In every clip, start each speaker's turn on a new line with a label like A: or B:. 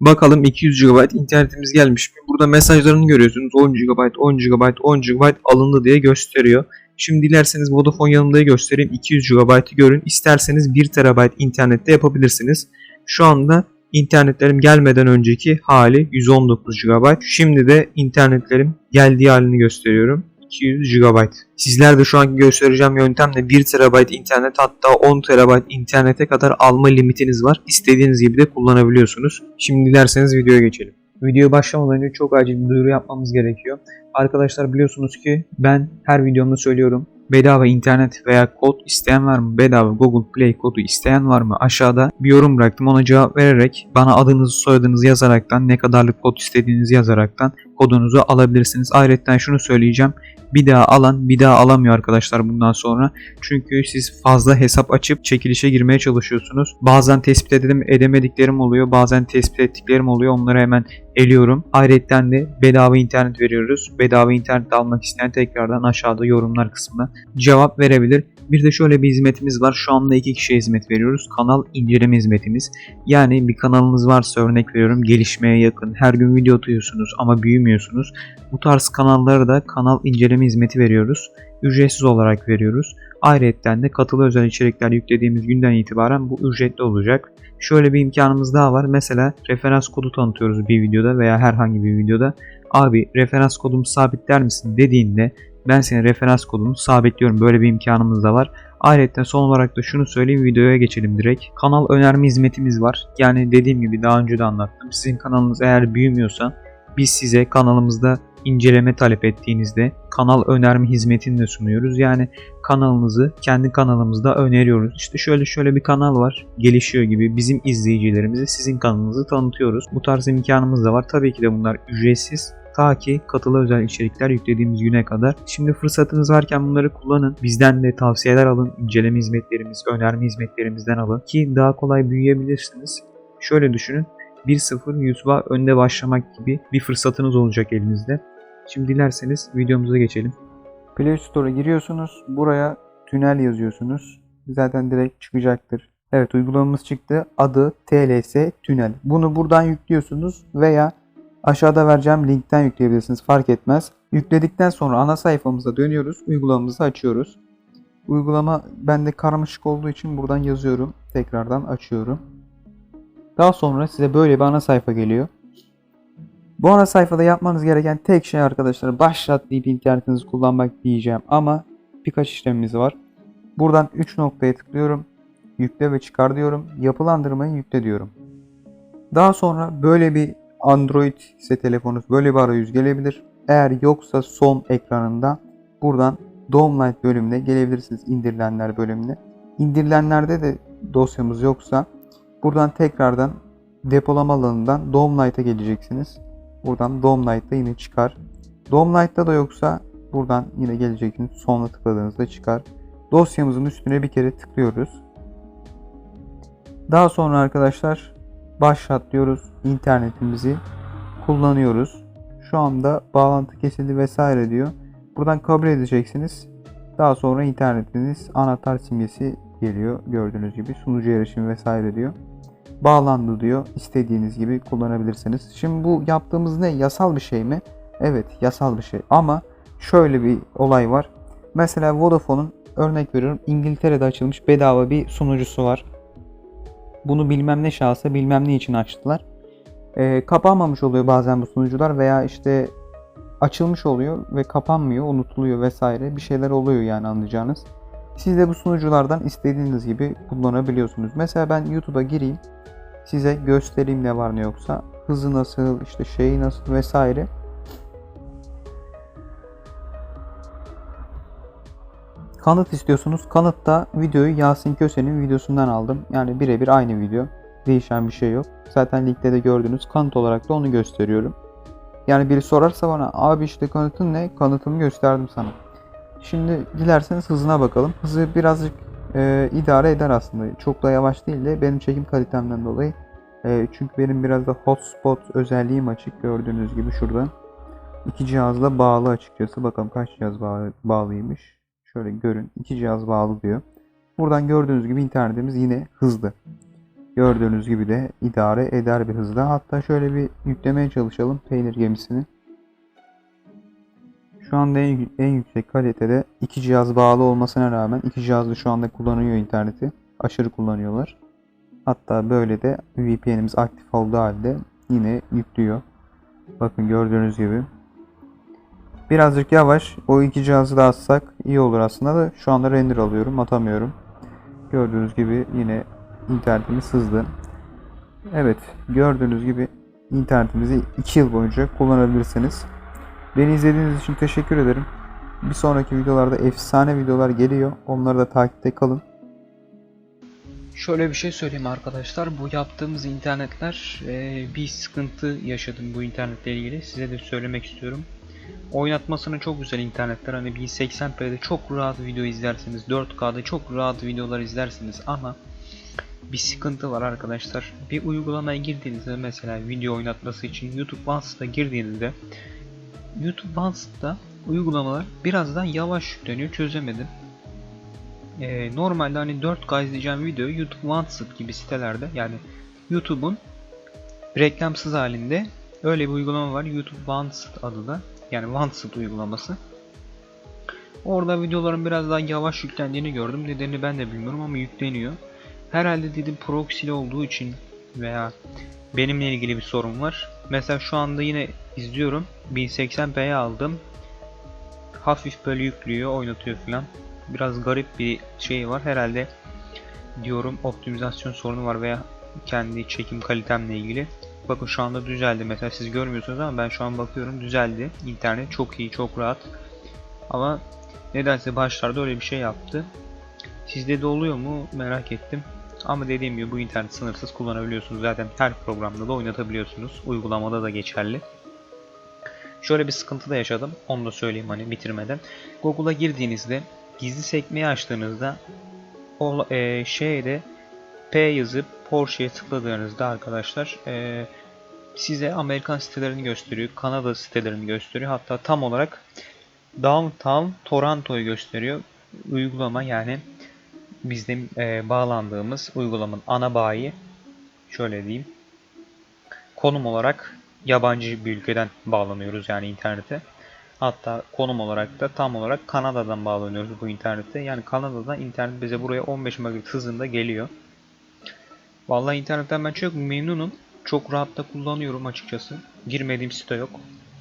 A: Bakalım 200 GB internetimiz gelmiş mi? Burada mesajlarını görüyorsunuz. 10 GB, 10 GB, 10 GB alındı diye gösteriyor. Şimdi dilerseniz Vodafone yanımda göstereyim. 200 GB'ı görün. İsterseniz 1 TB internette yapabilirsiniz. Şu anda internetlerim gelmeden önceki hali 119 GB. Şimdi de internetlerim geldiği halini gösteriyorum. 200 GB. Sizler de şu anki göstereceğim yöntemle 1 TB internet hatta 10 TB internete kadar alma limitiniz var. İstediğiniz gibi de kullanabiliyorsunuz. Şimdi dilerseniz videoya geçelim. Videoya başlamadan önce çok acil bir duyuru yapmamız gerekiyor. Arkadaşlar biliyorsunuz ki ben her videomda söylüyorum. Bedava internet veya kod isteyen var mı? Bedava Google Play kodu isteyen var mı? Aşağıda bir yorum bıraktım. Ona cevap vererek bana adınızı soyadınızı yazaraktan ne kadarlık kod istediğinizi yazaraktan kodunuzu alabilirsiniz. Ayrıca şunu söyleyeceğim. Bir daha alan bir daha alamıyor arkadaşlar bundan sonra. Çünkü siz fazla hesap açıp çekilişe girmeye çalışıyorsunuz. Bazen tespit edelim edemediklerim oluyor. Bazen tespit ettiklerim oluyor. Onları hemen eliyorum. Ayrıca de bedava internet veriyoruz. Bedava internet almak isteyen tekrardan aşağıda yorumlar kısmına cevap verebilir. Bir de şöyle bir hizmetimiz var. Şu anda iki kişiye hizmet veriyoruz. Kanal inceleme hizmetimiz. Yani bir kanalınız varsa örnek veriyorum gelişmeye yakın. Her gün video atıyorsunuz ama büyümüyorsunuz. Bu tarz kanallara da kanal inceleme hizmeti veriyoruz. Ücretsiz olarak veriyoruz. Ayrıca de katılı özel içerikler yüklediğimiz günden itibaren bu ücretli olacak. Şöyle bir imkanımız daha var. Mesela referans kodu tanıtıyoruz bir videoda veya herhangi bir videoda. Abi referans kodumu sabitler misin dediğinde ben senin referans kodunu sabitliyorum. Böyle bir imkanımız da var. Ayrıca son olarak da şunu söyleyeyim videoya geçelim direkt. Kanal önerme hizmetimiz var. Yani dediğim gibi daha önce de anlattım. Sizin kanalınız eğer büyümüyorsa biz size kanalımızda inceleme talep ettiğinizde kanal önerme hizmetini de sunuyoruz. Yani kanalınızı kendi kanalımızda öneriyoruz. İşte şöyle şöyle bir kanal var. Gelişiyor gibi bizim izleyicilerimize sizin kanalınızı tanıtıyoruz. Bu tarz imkanımız da var. Tabii ki de bunlar ücretsiz. Ta ki katılı özel içerikler yüklediğimiz güne kadar. Şimdi fırsatınız varken bunları kullanın. Bizden de tavsiyeler alın. İnceleme hizmetlerimiz, önerme hizmetlerimizden alın. Ki daha kolay büyüyebilirsiniz. Şöyle düşünün. 1-0 YouTube'a önde başlamak gibi bir fırsatınız olacak elinizde. Şimdi dilerseniz videomuza geçelim.
B: Play Store'a giriyorsunuz. Buraya tünel yazıyorsunuz. Zaten direkt çıkacaktır. Evet uygulamamız çıktı. Adı TLS Tünel. Bunu buradan yüklüyorsunuz veya aşağıda vereceğim linkten yükleyebilirsiniz. Fark etmez. Yükledikten sonra ana sayfamıza dönüyoruz. Uygulamamızı açıyoruz. Uygulama bende karmaşık olduğu için buradan yazıyorum. Tekrardan açıyorum. Daha sonra size böyle bir ana sayfa geliyor. Bu ana sayfada yapmanız gereken tek şey arkadaşlar başlat deyip internetinizi kullanmak diyeceğim ama birkaç işlemimiz var. Buradan 3 noktaya tıklıyorum. Yükle ve çıkar diyorum. Yapılandırmayı yükle diyorum. Daha sonra böyle bir Android ise telefonunuz böyle bir arayüz gelebilir. Eğer yoksa son ekranında buradan Domelight bölümüne gelebilirsiniz indirilenler bölümüne. İndirilenlerde de dosyamız yoksa buradan tekrardan depolama alanından Domlight'a geleceksiniz. Buradan Domlight'ta yine çıkar. Domlight'ta da yoksa buradan yine geleceksiniz. Sonuna tıkladığınızda çıkar. Dosyamızın üstüne bir kere tıklıyoruz. Daha sonra arkadaşlar başlat diyoruz. İnternetimizi kullanıyoruz. Şu anda bağlantı kesildi vesaire diyor. Buradan kabul edeceksiniz. Daha sonra internetiniz anahtar simgesi geliyor. Gördüğünüz gibi sunucu erişimi vesaire diyor bağlandı diyor. İstediğiniz gibi kullanabilirsiniz. Şimdi bu yaptığımız ne? Yasal bir şey mi? Evet yasal bir şey. Ama şöyle bir olay var. Mesela Vodafone'un örnek veriyorum İngiltere'de açılmış bedava bir sunucusu var. Bunu bilmem ne şahsa bilmem ne için açtılar. Ee, kapanmamış oluyor bazen bu sunucular veya işte açılmış oluyor ve kapanmıyor, unutuluyor vesaire. Bir şeyler oluyor yani anlayacağınız. Siz de bu sunuculardan istediğiniz gibi kullanabiliyorsunuz. Mesela ben YouTube'a gireyim. Size göstereyim ne var ne yoksa. Hızı nasıl, işte şeyi nasıl vesaire. Kanıt istiyorsunuz. Kanıtta videoyu Yasin Köse'nin videosundan aldım. Yani birebir aynı video. Değişen bir şey yok. Zaten linkte de gördüğünüz kanıt olarak da onu gösteriyorum. Yani biri sorarsa bana abi işte kanıtın ne? Kanıtımı gösterdim sana. Şimdi dilerseniz hızına bakalım. Hızı birazcık e, idare eder aslında. Çok da yavaş değil de benim çekim kalitemden dolayı. E, çünkü benim biraz da hotspot özelliğim açık gördüğünüz gibi şurada. İki cihazla bağlı açıkçası. Bakalım kaç cihaz bağlı, bağlıymış. Şöyle görün. iki cihaz bağlı diyor. Buradan gördüğünüz gibi internetimiz yine hızlı. Gördüğünüz gibi de idare eder bir hızda. Hatta şöyle bir yüklemeye çalışalım peynir gemisini. Şu anda en, en yüksek kalitede iki cihaz bağlı olmasına rağmen iki cihaz da şu anda kullanıyor interneti. Aşırı kullanıyorlar. Hatta böyle de VPN'imiz aktif olduğu halde yine yüklüyor. Bakın gördüğünüz gibi. Birazcık yavaş. O iki cihazı da atsak iyi olur aslında da şu anda render alıyorum. Atamıyorum. Gördüğünüz gibi yine internetimiz hızlı. Evet gördüğünüz gibi internetimizi 2 yıl boyunca kullanabilirsiniz. Beni izlediğiniz için teşekkür ederim. Bir sonraki videolarda efsane videolar geliyor. Onları da takipte kalın.
C: Şöyle bir şey söyleyeyim arkadaşlar. Bu yaptığımız internetler eee, bir sıkıntı yaşadım bu internetle ilgili. Size de söylemek istiyorum. Oynatmasını çok güzel internetler. Hani 1080p'de çok rahat video izlersiniz. 4K'da çok rahat videolar izlersiniz ama bir sıkıntı var arkadaşlar. Bir uygulamaya girdiğinizde mesela video oynatması için YouTube Vault'a girdiğinizde YouTube Vault'ta uygulamalar biraz daha yavaş yükleniyor. Çözemedim. Ee, normalde hani 4K izleyeceğim videoyu YouTube Wanted gibi sitelerde yani YouTube'un reklamsız halinde öyle bir uygulama var. YouTube Wanted adı da. Yani Wanted uygulaması. Orada videoların biraz daha yavaş yüklendiğini gördüm. Nedenini ben de bilmiyorum ama yükleniyor. Herhalde dedim proxy'li olduğu için veya benimle ilgili bir sorun var. Mesela şu anda yine izliyorum. 1080p'ye aldım. Hafif böyle yüklüyor, oynatıyor falan biraz garip bir şey var. Herhalde diyorum optimizasyon sorunu var veya kendi çekim kalitemle ilgili. Bakın şu anda düzeldi. Mesela siz görmüyorsunuz ama ben şu an bakıyorum düzeldi. İnternet çok iyi, çok rahat. Ama nedense başlarda öyle bir şey yaptı. Sizde de oluyor mu merak ettim. Ama dediğim gibi bu internet sınırsız kullanabiliyorsunuz. Zaten her programda da oynatabiliyorsunuz. Uygulamada da geçerli. Şöyle bir sıkıntı da yaşadım. Onu da söyleyeyim hani bitirmeden. Google'a girdiğinizde gizli sekmeyi açtığınızda o e, şeyde P yazıp Porsche'ye tıkladığınızda arkadaşlar e, size Amerikan sitelerini gösteriyor, Kanada sitelerini gösteriyor. Hatta tam olarak Downtown Toronto'yu gösteriyor. Uygulama yani bizim e, bağlandığımız uygulamanın ana bayi şöyle diyeyim. Konum olarak yabancı bir ülkeden bağlanıyoruz yani internete. Hatta konum olarak da tam olarak Kanada'dan bağlanıyoruz bu internete. Yani Kanada'dan internet bize buraya 15 megabit hızında geliyor. Vallahi internetten ben çok memnunum. Çok rahat da kullanıyorum açıkçası. Girmediğim site yok.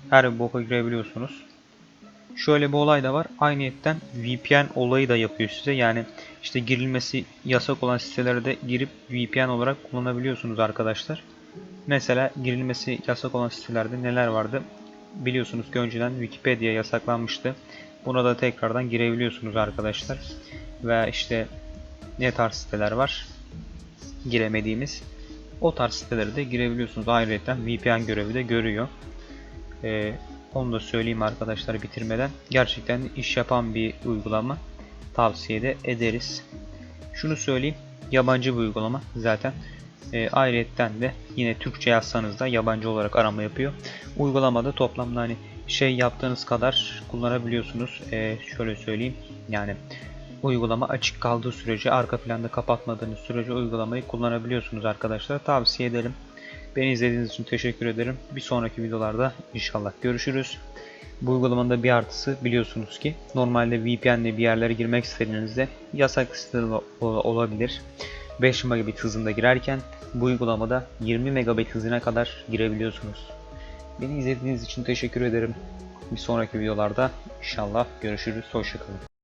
C: Her bir boka girebiliyorsunuz. Şöyle bir olay da var. Aynıyetten VPN olayı da yapıyor size. Yani işte girilmesi yasak olan sitelere de girip VPN olarak kullanabiliyorsunuz arkadaşlar. Mesela girilmesi yasak olan sitelerde neler vardı? biliyorsunuz ki önceden Wikipedia yasaklanmıştı. Buna da tekrardan girebiliyorsunuz arkadaşlar. Ve işte ne tarz siteler var giremediğimiz. O tarz sitelere de girebiliyorsunuz. Ayrıca VPN görevi de görüyor. Ee, onu da söyleyeyim arkadaşlar bitirmeden. Gerçekten iş yapan bir uygulama. Tavsiye de ederiz. Şunu söyleyeyim. Yabancı bir uygulama zaten. E, ayrıyetten de yine Türkçe yazsanız da yabancı olarak arama yapıyor. Uygulamada toplamda hani şey yaptığınız kadar kullanabiliyorsunuz. E, şöyle söyleyeyim. Yani uygulama açık kaldığı sürece arka planda kapatmadığınız sürece uygulamayı kullanabiliyorsunuz arkadaşlar. Tavsiye ederim. Beni izlediğiniz için teşekkür ederim. Bir sonraki videolarda inşallah görüşürüz. Bu uygulamanın da bir artısı biliyorsunuz ki normalde VPN ile bir yerlere girmek istediğinizde yasak siteler olabilir. 5 megabit hızında girerken bu uygulamada 20 megabit hızına kadar girebiliyorsunuz. Beni izlediğiniz için teşekkür ederim. Bir sonraki videolarda inşallah görüşürüz. Hoşçakalın.